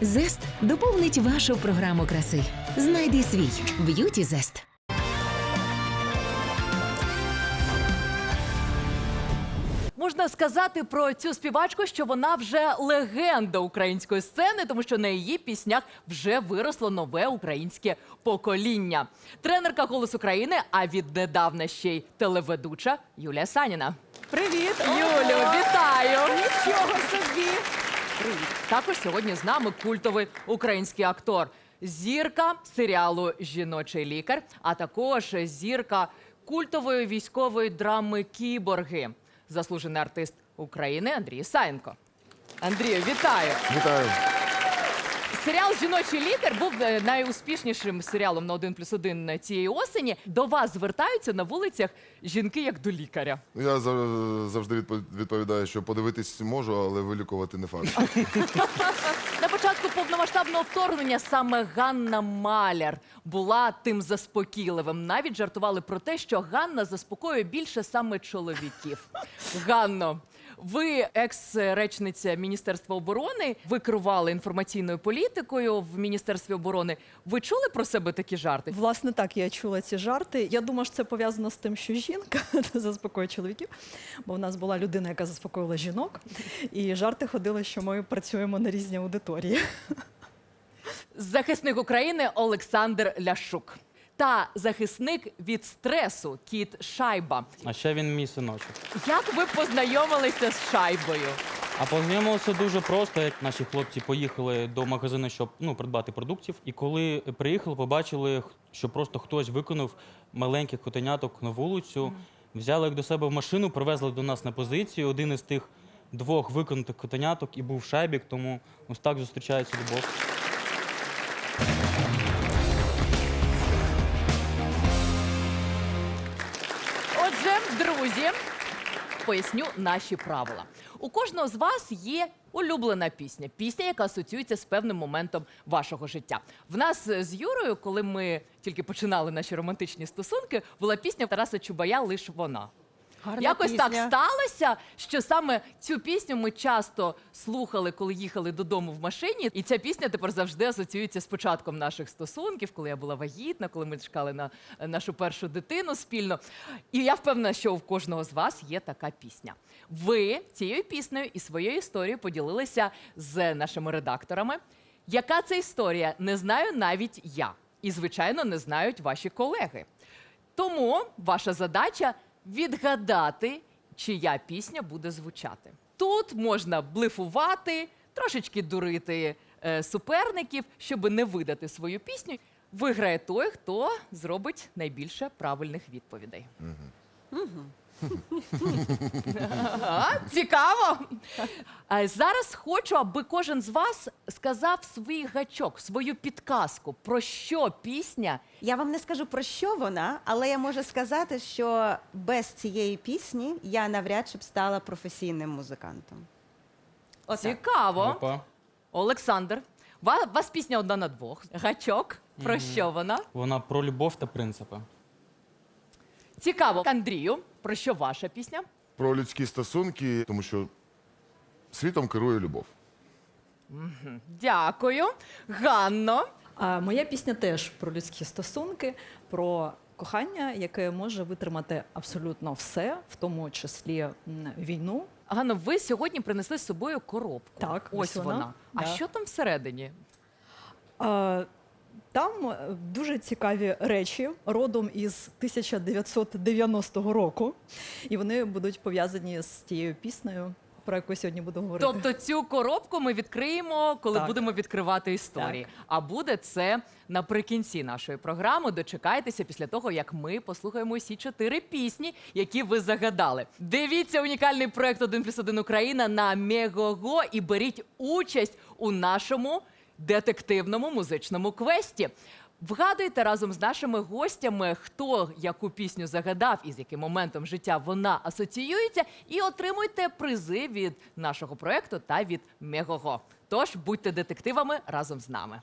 Зест доповнить вашу програму краси. Знайди свій б'юті зест. Можна сказати про цю співачку, що вона вже легенда української сцени, тому що на її піснях вже виросло нове українське покоління. Тренерка «Голос України, а віднедавна ще й телеведуча Юлія Саніна. Привіт! Юлю, вітаю! Нічого собі! Також сьогодні з нами культовий український актор, зірка серіалу Жіночий лікар, а також зірка культової військової драми Кіборги, заслужений артист України Андрій Саєнко. Андрію, вітаю! Вітаю. Серіал Жіночий лікар був е, найуспішнішим серіалом на 1 плюс 1 цієї осені. До вас звертаються на вулицях жінки як до лікаря. Я зав- завжди відпо- відповідаю, що подивитись можу, але вилікувати не факт. На початку повномасштабного вторгнення саме Ганна Маляр була тим заспокійливим. Навіть жартували про те, що Ганна заспокоює більше саме чоловіків. Ганно. Ви екс-речниця Міністерства оборони, ви керували інформаційною політикою в Міністерстві оборони. Ви чули про себе такі жарти? Власне, так я чула ці жарти. Я думаю, що це пов'язано з тим, що жінка заспокоює чоловіків, бо в нас була людина, яка заспокоїла жінок, і жарти ходили, що ми працюємо на різні аудиторії. Захисник України Олександр Ляшук та захисник від стресу Кіт Шайба. А ще він мій синочок. Як ви познайомилися з шайбою? А познайомилися дуже просто, як наші хлопці поїхали до магазину, щоб ну, придбати продуктів. І коли приїхали, побачили, що просто хтось виконав маленьких котеняток на вулицю, взяли їх до себе в машину, привезли до нас на позицію. Один із тих двох виконатих котеняток і був шайбік, тому ось так зустрічається любов. Друзі, поясню наші правила. У кожного з вас є улюблена пісня, пісня, яка асоціюється з певним моментом вашого життя. В нас е, з Юрою, коли ми тільки починали наші романтичні стосунки, була пісня Тараса Чубая Лиш вона. Якось так сталося, що саме цю пісню ми часто слухали, коли їхали додому в машині. І ця пісня тепер завжди асоціюється з початком наших стосунків, коли я була вагітна, коли ми чекали на е, нашу першу дитину спільно. І я впевнена, що у кожного з вас є така пісня. Ви цією піснею і своєю історією поділилися з нашими редакторами. Яка це історія? Не знаю навіть я. І, звичайно, не знають ваші колеги. Тому ваша задача відгадати, чия пісня буде звучати. Тут можна блефувати, трошечки дурити е, суперників, щоб не видати свою пісню. Виграє той, хто зробить найбільше правильних відповідей. Ага, Цікаво. Е, Зараз хочу, аби кожен з вас сказав свій гачок, свою підказку, про що пісня Я вам не скажу про що вона, але я можу сказати, що без цієї пісні я навряд чи б стала професійним музикантом. Отак. Цікаво. Опа. Олександр, ва- вас пісня одна на двох. Гачок. Про що вона? Вона про любов та принципи. Цікаво. Андрію, про що ваша пісня? Про людські стосунки, тому що світом керує любов. Дякую. Ганно. А моя пісня теж про людські стосунки, про кохання, яке може витримати абсолютно все, в тому числі м, війну. Ганно, ви сьогодні принесли з собою коробку. Так, ось ось вона. вона. А Да. що там всередині? А, Там е, дуже цікаві речі родом із 1990 року, і вони будуть пов'язані з тією піснею, про яку сьогодні буду говорити. Тобто цю коробку ми відкриємо, коли Так. будемо відкривати історії. Так. А буде це наприкінці нашої програми. Дочекайтеся після того, як ми послухаємо усі чотири пісні, які ви загадали. Дивіться унікальний проект «1 плюс 1 Україна на Мегого і беріть участь у нашому детективному музичному квесті. Вгадуйте разом з нашими гостями, хто яку пісню загадав і з яким моментом життя вона асоціюється, і отримуйте призи від нашого проекту та від Мегого. Тож будьте детективами разом з нами.